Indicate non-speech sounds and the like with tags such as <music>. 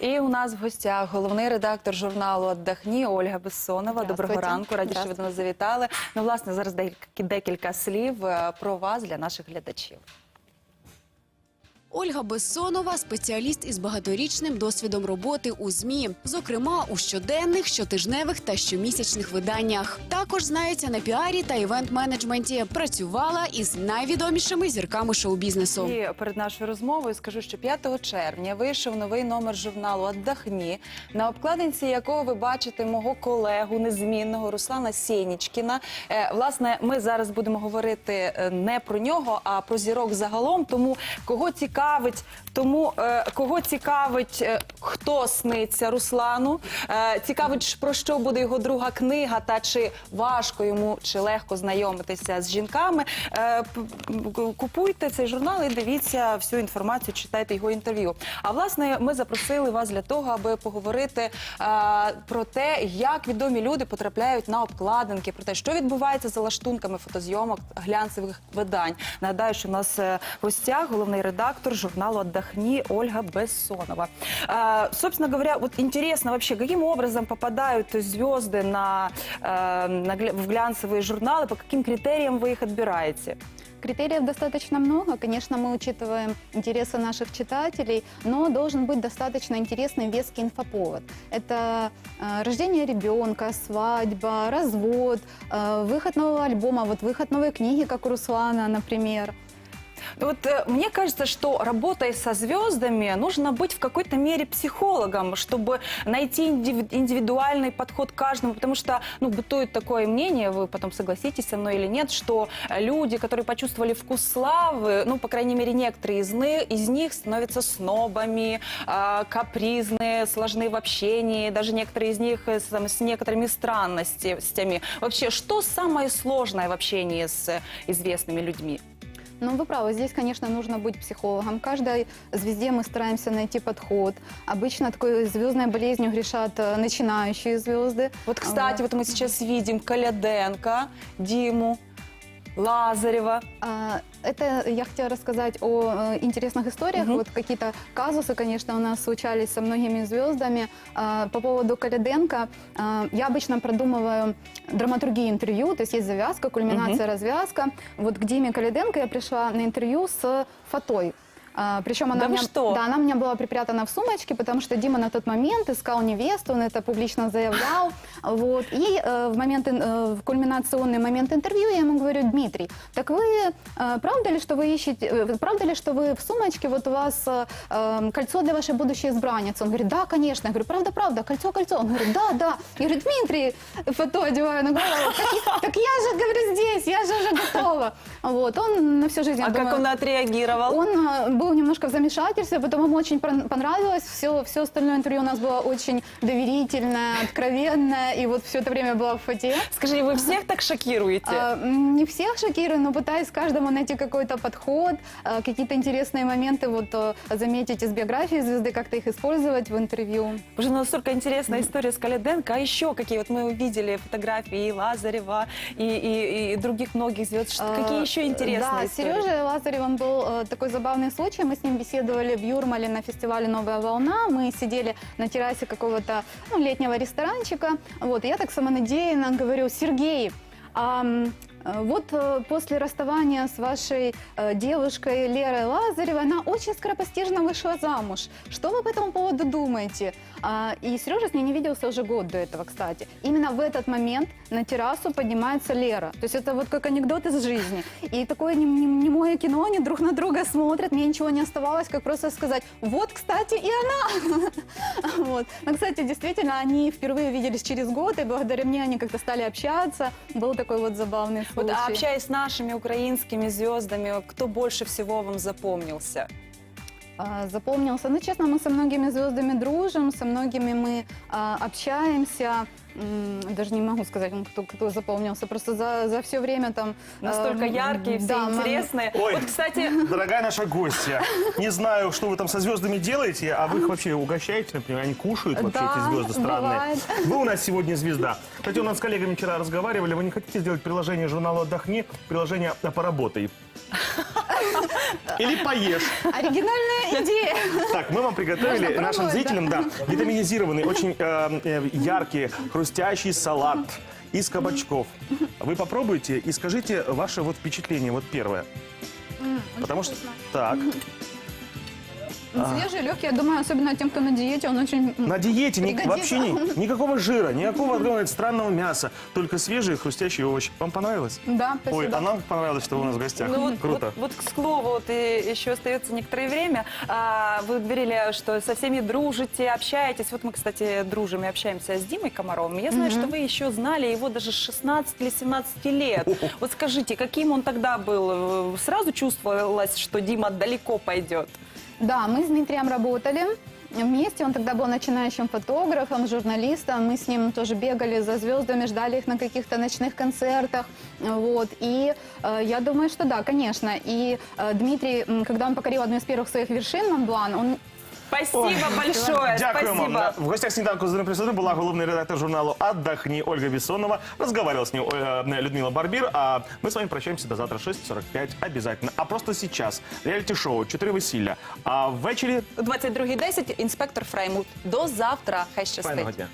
І у нас в гостях головний редактор журналу «Отдохні» Ольга Бессонова. Доброго ранку, раді, що ви до нас завітали. Ну, власне, зараз декілька, слів е, про вас для наших глядачів. Ольга Бессонова спеціаліст із багаторічним досвідом роботи у змі, зокрема у щоденних, щотижневих та щомісячних виданнях. Також знається на піарі та івент-менеджменті. Працювала із найвідомішими зірками шоу-бізнесу. І перед нашою розмовою скажу, що 5 червня вийшов новий номер журналу «Отдохні», на обкладинці якого ви бачите мого колегу незмінного Руслана Сєнічкіна. Е, Власне, ми зараз будемо говорити е, не про нього, а про зірок загалом. Тому кого цікавить, тому е, кого цікавить, е, хто сниться Руслану, е, цікавить, про що буде його друга книга, та чи важко йому чи легко знайомитися з жінками. Купуйте цей журнал і дивіться всю інформацію, читайте його інтерв'ю. А власне, ми запросили вас для того, аби поговорити про те, як відомі люди потрапляють на обкладинки, про те, що відбувається за лаштунками фотозйомок глянцевих видань. Нагадаю, що у нас в гостях головний редактор журналу «Отдохни» Ольга Бессонова. Э, Собственно говоря, вот интересно вообще, каким образом попадают звезды на, э, на в глянцевые журналы, по каким критериям вы их отбираете? Критериев достаточно много. Конечно, мы учитываем интересы наших читателей, но должен быть достаточно интересный веский инфоповод. Это э, рождение ребенка, свадьба, развод, э, выход нового альбома, вот выход новой книги, как у Руслана, например. Вот э, мне кажется, что работая со звездами, нужно быть в какой-то мере психологом, чтобы найти индив- индивидуальный подход к каждому, потому что, ну, бытует такое мнение, вы потом согласитесь со мной или нет, что люди, которые почувствовали вкус славы, ну, по крайней мере, некоторые из из них становятся снобами, э, капризные, сложны в общении, даже некоторые из них э, там, с некоторыми странностями. Вообще, что самое сложное в общении с э, известными людьми? Ну, вы правы, здесь, конечно, нужно быть психологом. Каждой звезде мы стараемся найти подход. Обычно такой звездной болезнью грешат э, начинающие звезды. Вот, кстати, вот мы сейчас видим Каляденко, Диму, Лазарева. А, Это я хотела рассказать о э, интересных историях. Мгм. Вот какие-то казусы, конечно, у нас случались со многими звездами. А, По поводу Каляденко, а, я обычно продумываю драматургию интервью, то есть есть завязка, кульминация, развязка. Вот к Диме Каляденко я пришла на интервью с фатой. А, Причем она, Да у меня, что? да, она у меня была припрятана в сумочке, потому что Дима на тот момент искал невесту, он это публично заявлял. Вот. И э, в, момент, э, в кульминационный момент интервью я ему говорю, Дмитрий, так вы, э, правда ли, что вы ищете, э, правда ли, что вы в сумочке, вот у вас э, э, кольцо для вашей будущей избранницы? Он говорит, да, конечно. Я говорю, правда, правда, кольцо, кольцо. Он говорит, да, да. Я говорю, Дмитрий, фото одеваю на голову, так, я- так я же, говорю, здесь, я же уже готова. Вот, он на всю жизнь, А как думаю, он отреагировал? он э, был немножко в замешательстве, потом ему очень пон- понравилось. Все, все остальное интервью у нас было очень доверительное, откровенное, и вот все это время было в фате. Скажи, вы всех так шокируете? А, Не всех шокирую, но пытаюсь каждому найти какой-то подход, а, какие-то интересные моменты вот э, заметить из биографии звезды, как-то их использовать в интервью. Уже настолько интересная история с Каляденко. А еще какие? Вот мы увидели фотографии и Лазарева, и, и- и других многих звезд. А, Какие еще интересные Да, истории? Сережей Лазаревым был э, такой забавный случай. Мы с ним беседовали в Юрмале на фестивале «Новая волна». Мы сидели на террасе какого-то ну, летнего ресторанчика. Вот, я так самонадеянно говорю, Сергей, а, вот э, после расставания с вашей э, девушкой Лерой Лазаревой, она очень скоропостижно вышла замуж. Что вы по этому поводу думаете? А, и Сережа с ней не виделся уже год до этого, кстати. Именно в этот момент на террасу поднимается Лера. То есть это вот как анекдот из жизни. И такое нем- нем- немое кино, они друг на друга смотрят, мне ничего не оставалось, как просто сказать, вот, кстати, и она. <laughs> Вот. Но, кстати, действительно, они впервые виделись через год, и благодаря мне они как-то стали общаться. Был такой вот забавный Вот, случай. а общаясь с нашими украинскими звездами, кто больше всего вам запомнился? А, Запомнился. Ну, честно, мы со многими звездами дружим, со многими мы а, общаемся. М, Даже не могу сказать, ну, кто, кто запомнился. Просто за, за все время там... Настолько а, яркие, все да, мы- интересные. Ой. Вот, кстати, Дорогая наша гостья, <laughs> не знаю, что вы там со звездами делаете, а вы их вообще угощаете, например, они кушают вообще Да, эти звезды странные. бывает. Вы у нас сегодня звезда. Кстати, у нас с коллегами вчера разговаривали, вы не хотите сделать приложение журнала «Отдохни», приложение «Поработай». <laughs> Или поешь. Оригинальная идея. Так, мы вам приготовили Можно нашим пробовать, зрителям, да, витаминизированный, очень э, э, яркий, хрустящий салат из кабачков. Вы попробуйте и скажите ваше вот впечатление, вот первое. Потому что... Так, Свежий, легкий, я думаю, особенно тем, кто на диете, он очень... на диете ни- Пригодится. вообще ни- <laughs> никакого жира, никакого говорит, странного мяса, только свежие хрустящие овощи. Вам понравилось? Да, спасибо. Ой, а нам понравилось, что вы у нас в гостях. Ну, вот, Круто. Вот, вот, к слову, вот и еще остается некоторое время. А, вы говорили, что со всеми дружите, общаетесь. Вот мы, кстати, дружим и общаемся с Димой Комаровым. Я знаю, что вы еще знали его даже с 16 или 17 лет. <laughs> Вот скажите, каким он тогда был? Сразу чувствовалось, что Дима далеко пойдет? Да, мы с Дмитрием работали вместе. Он тогда был начинающим фотографом, журналистом. Мы с ним тоже бегали за звездами, ждали их на каких-то ночных концертах. Вот. И э, я думаю, что да, конечно. И э, Дмитрий, когда он покорил одну из первых своих вершин, Монблан, он Спасибо большое. Дякуємо. Спасибо. В гостях сніданку з «Один плюс один» була головний редактор журналу «Отдохни» Ольга Бессонова. Разговаривала с ней э, Людмила Барбир. А мы с вами прощаемся до завтра 6.45 обязательно. А просто сейчас реаліті-шоу «Чотири весілля». А ввечері О 22.10 інспектор Фреймут. До завтра. Хай щастить. файного дня.